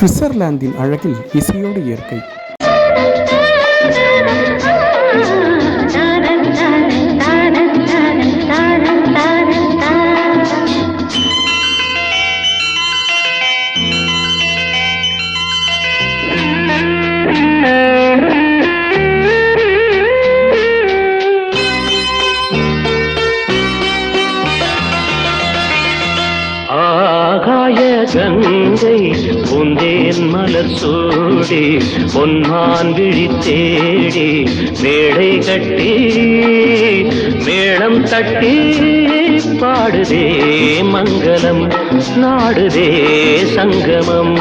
சுவிட்சர்லாந்தின் அழகில் இசையோடு இயற்கை. ஆகாய கங்கை பூந்தேன் மலர் சூடி பொன்மான் விழி தேடி மேடை கட்டி மேளம் தட்டி பாடுதே மங்களம் நாடுதே சங்கமம்.